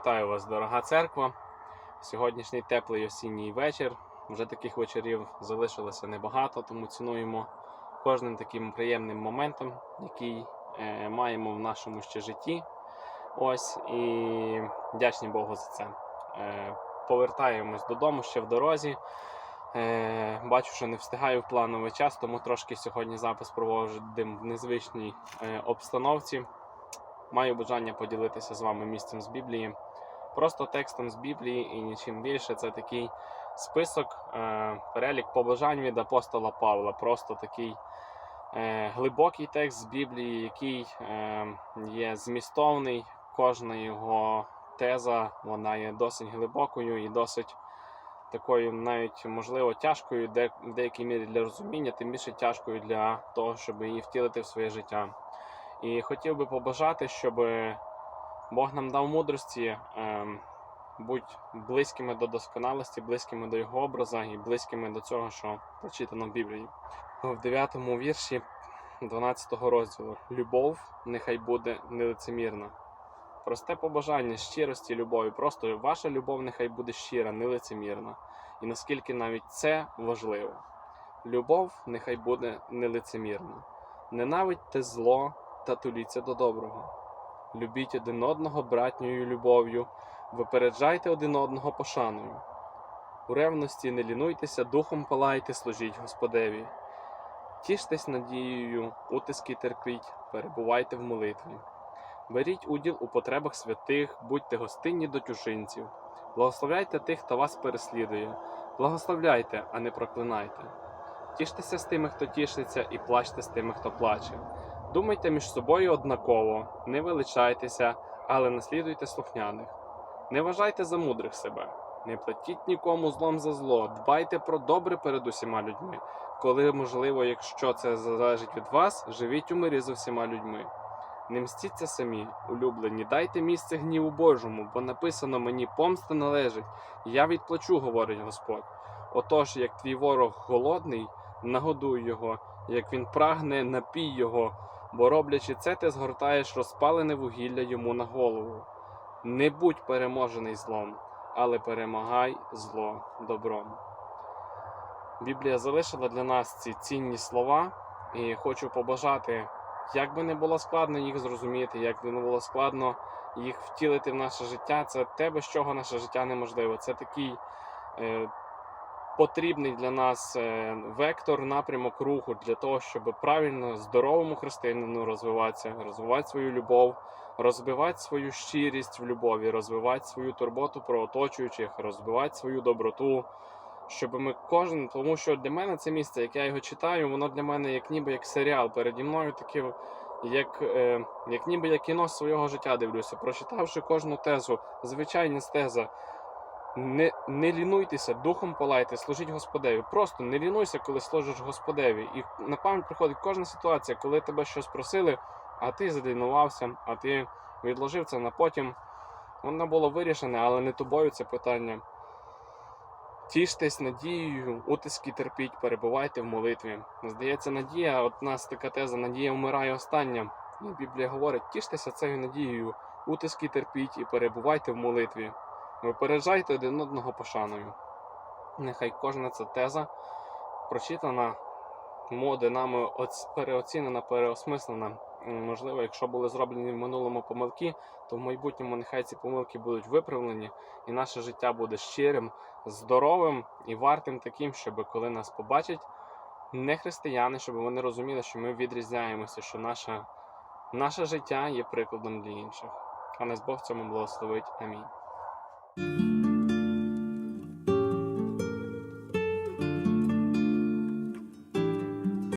Вітаю вас, дорога церква. Сьогоднішній теплий осінній вечір. Вже таких вечорів залишилося небагато, тому цінуємо кожним таким приємним моментом, який е, маємо в нашому ще житті. Ось і вдячні Богу за це. Е, повертаємось додому ще в дорозі. Е, бачу, що не встигаю в плановий час, тому трошки сьогодні запис проводимо в незвичній е, обстановці. Маю бажання поділитися з вами місцем з Біблії. Просто текстом з Біблії і нічим більше. Це такий список, е, перелік побажань від апостола Павла. Просто такий е, глибокий текст з Біблії, який е, є змістовний. Кожна його теза вона є досить глибокою і досить такою, навіть можливо, тяжкою, де, в деякій мірі для розуміння, тим більше тяжкою для того, щоб її втілити в своє життя. І хотів би побажати, щоб Бог нам дав мудрості ем, будь близькими до досконалості, близькими до його образа і близькими до цього, що прочитано в Біблії. В 9 вірші 12 розділу Любов нехай буде нелицемірна. Просте побажання щирості, любові. Просто ваша любов нехай буде щира, нелицемірна. І наскільки навіть це важливо. Любов нехай буде нелицемірна. Ненавидьте зло та туліться до доброго. Любіть один одного братньою любов'ю, випереджайте один одного пошаною. У ревності не лінуйтеся, духом палайте, служіть Господеві. Тіштесь надією, утиски терпіть, перебувайте в молитві. Беріть уділ у потребах святих, будьте гостинні до чужинців. Благословляйте тих, хто вас переслідує. Благословляйте, а не проклинайте. Тіштеся з тими, хто тішиться, і плачте з тими, хто плаче. Думайте між собою однаково, не величайтеся, але наслідуйте слухняних. Не вважайте за мудрих себе, не платіть нікому злом за зло, дбайте про добре перед усіма людьми. Коли можливо, якщо це залежить від вас, живіть у мирі з усіма людьми. Не мстіться самі, улюблені, дайте місце гніву Божому, бо написано мені помста належить, я відплачу, говорить Господь. Отож, як твій ворог голодний, нагодуй його, як він прагне, напій його, бо роблячи це, ти згортаєш розпалене вугілля йому на голову. Не будь переможений злом, але перемагай зло добром. Біблія залишила для нас ці цінні слова, і хочу побажати, як би не було складно їх зрозуміти, як би не було складно їх втілити в наше життя, це те, без чого наше життя неможливо. Це такий е, потрібний для нас е, вектор, напрямок руху для того, щоб правильно здоровому християнину розвиватися, розвивати свою любов, розвивати свою щирість в любові, розвивати свою турботу про оточуючих, розвивати свою доброту. Щоб ми кожен, тому що для мене це місце, як я його читаю, воно для мене як ніби як серіал. Переді мною таке, як, е, як ніби я кіно свого життя дивлюся. Прочитавши кожну тезу, звичайна теза. Не, не лінуйтеся, духом палайте, служіть Господеві. Просто не лінуйся, коли служиш Господеві. І на пам'ять приходить кожна ситуація, коли тебе щось просили, а ти залінувався, а ти відложив це на потім. Воно було вирішене, але не тобою це питання. Тіштесь надією, утиски терпіть, перебувайте в молитві. Здається, надія, от нас така теза, надія вмирає остання. І Біблія говорить, тіштеся цією надією, утиски терпіть і перебувайте в молитві. Випереджайте один одного пошаною. Нехай кожна ця теза прочитана, моди нами переоцінена, переосмислена. Можливо, якщо були зроблені в минулому помилки, то в майбутньому нехай ці помилки будуть виправлені, і наше життя буде щирим, здоровим і вартим таким, щоб коли нас побачать не християни, щоб вони розуміли, що ми відрізняємося, що наше, наше життя є прикладом для інших. А нас Бог цьому благословить. Амінь. Thank you.